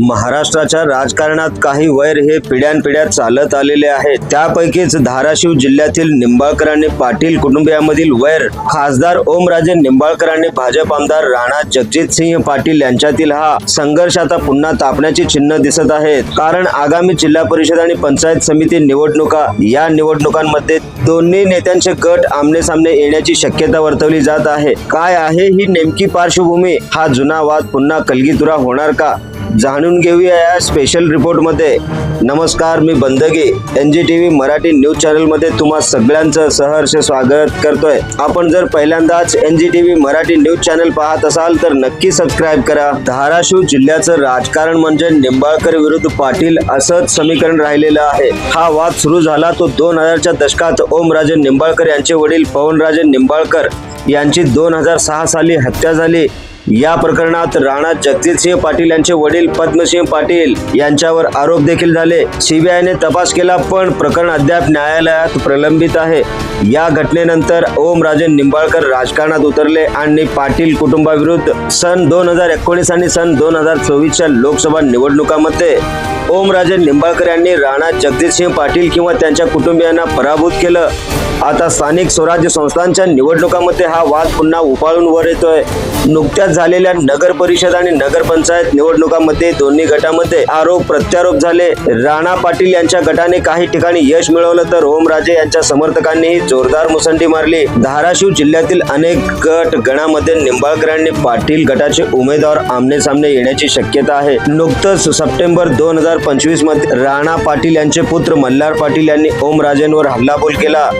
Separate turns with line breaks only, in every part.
महाराष्ट्राच्या राजकारणात काही वैर हे पिढ्यानपिढ्या चालत आलेले आहेत. त्यापैकीच धाराशिव जिल्ह्यातील निंबाळकर आणि पाटील कुटुंबियामधील वैर खासदार ओमराजे निंबाळकर आणि भाजप आमदार राणा जगजित सिंह पाटील यांच्यातील हा संघर्ष आता पुन्हा तापण्याची चिन्ह दिसत आहेत. कारण आगामी जिल्हा परिषद आणि पंचायत समिती निवडणुका या निवडणुकांमध्ये दोन्ही नेत्यांचे गट आमने सामने येण्याची शक्यता वर्तवली जात आहे. काय आहे ही नेमकी पार्श्वभूमी? हा जुना वाद पुन्हा कलगीतुरा होणार का? जाणून घेऊया या स्पेशल रिपोर्टमध्ये नमस्कार मी Bandagi N G T V Marathi news चॅनलमध्ये तुम्हा सगळ्यांचं सहर्ष स्वागत करतोय. आपण जर पहिल्यांदाच N G T V Marathi news channel पाहत असाल तर नक्की सबस्क्राईब करा. धाराशिव जिल्ह्याचं राजकारण म्हणजे निंबाळकर विरुद्ध पाटील असंच समीकरण राहिलेलं आहे. हा वाद सुरू झाला तो दोन हजारच्या दशकात ओमराजे निंबाळकर यांचे वडील पवनराजे निंबाळकर यांची दोन हजार सहा साली हत्या झाली. या प्रकरणात राणा जगजितसिंह पाटील यांचे वडील पद्मसिंह पाटील यांच्यावर आरोप देखील झाले. सीबीआयने तपास केला पण प्रकरण अद्याप न्यायालयात प्रलंबित आहे. या घटनेनंतर ओम राजे निंबाळकर राजकारणात उतरले आणि पाटील कुटुंबाविरुद्ध सन दोन हजार एकोणीस आणि सन दोन हजार चोवीसच्या लोकसभा निवडणुकामध्ये ओमराजे निंबाळकर यांनी राणा जगजितसिंह पाटील किंवा त्यांच्या कुटुंबियांना पराभूत केलं. आता स्थानिक स्वराज्य संस्थांच्या निवडणुकामध्ये हा वाद पुन्हा उफाळून वर येतोय. नुकत्याच झालेल्या नगर परिषद आणि नगर पंचायत निवडणुकामध्ये दोन्ही गटामध्ये आरोप प्रत्यारोप झाले. राणा पाटील यांच्या गटाने काही ठिकाणी यश मिळवलं तर ओमराजे यांच्या समर्थकांनीही जोरदार मुसंडी मारली. धाराशिव जिल्ह्यातील अनेक गट गणामध्ये निंबाळकरांनी पाटील गटाचे उमेदवार आमने सामने येण्याची शक्यता आहे. नुकतंच सप्टेंबर दोन हजार पंचवीसमध्ये राणा पाटील यांचे पुत्र मल्हार पाटील यांनी ओमराजेंवर हल्लाबोल केला.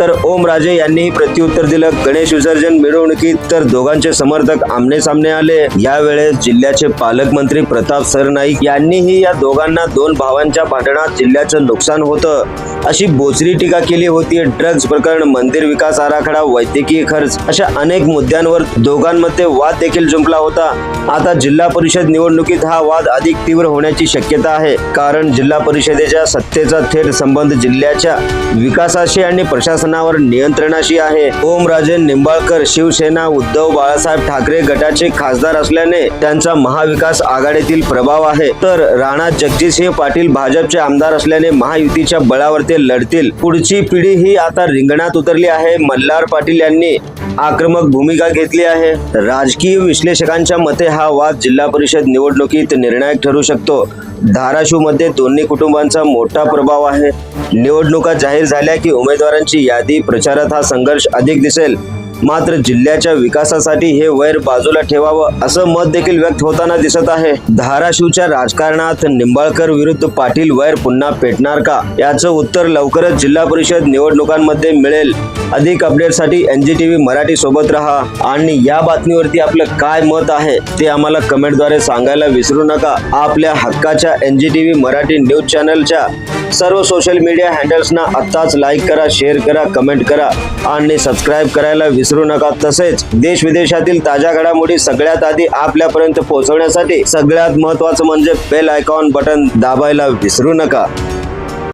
तर ओमराजे यांनीही प्रत्युत्तर दिलं. गणेश विसर्जन मिरवणुकीत तर दोघांचे समर्थक आमने सामने आले. यावेळेस जिल्ह्याचे पालकमंत्री प्रताप सरनाईक यांनीही या दोघांना दोन भावांच्या भांडणात जिल्ह्याचं नुकसान होतं अशी बोचरी टीका केली होती. ड्रग्ज प्रकरण मंदिर विकास आराखडा वैद्यकीय खर्च अशा अनेक मुद्द्यांवर दोघांमध्ये वाद देखील जुंपला होता. आता जिल्हा परिषद निवडणुकीत हा वाद अधिक तीव्र होण्याची शक्यता आहे. कारण जिल्हा परिषदेच्या सत्तेचा थेट संबंध जिल्ह्याच्या विकासाशी आणि प्रशासन प्रशासनावर नियंत्रणाशी आहे. ओमराजे निंबाळकर शिवसेना उद्धव बाळासाहेब ठाकरे गटाचे खासदार असल्याने त्यांचा महाविकास आघाडीतील प्रभाव आहे. तर राणा जगजितसिंह पाटील भाजपचे आमदार असल्याने महायुतीच्या बळावर ते लढतील. पुढची पिढी ही आता रिंगणात उतरली आहे. मल्हार पाटील यांनी आक्रमक भूमिका घेतली आहे. राजकीय विश्लेषकांच्या मते हा वाद जिल्हा परिषद निवडणुकीत निर्णायक ठरू शकतो. धाराशिवमध्ये दोन्ही कुटुंबांचा मोठा प्रभाव आहे. निवडणुका जाहीर झाल्या की उमेदवारांची यादी प्रचारात हा संघर्ष अधिक दिसेल. मात्र जिल्ह्याच्या विकासासाठी हे वैर बाजूला ठेवावं असं मत देखील व्यक्त होताना दिसत आहे. धाराशिवच्या राजकारणात निंबाळकर विरुद्ध पाटील वैर पुन्हा पेटणार का? याचं उत्तर लवकरच जिल्हा परिषद निवडणुकांमध्ये मिळेल. अधिक अपडेटसाठी N G T V Marathi सोबत राहा आणि या बातमीवरती आपलं काय मत आहे ते आम्हाला कमेंटद्वारे सांगायला विसरू नका. आपल्या हक्काच्या N G T V Marathi news चॅनलच्या सर्व सोशल मीडिया हँडल्सना आत्ताच लाईक करा शेअर करा कमेंट करा आणि सबस्क्राईब करायला विसरू विसरू नका. तसेच देश विदेशातील ताज्या घडामोडी सगळ्यात आधी आपल्यापर्यंत पोहोचवण्यासाठी सगळ्यात महत्त्वाचं म्हणजे बेल आयकॉन बटन दाबायला विसरू नका.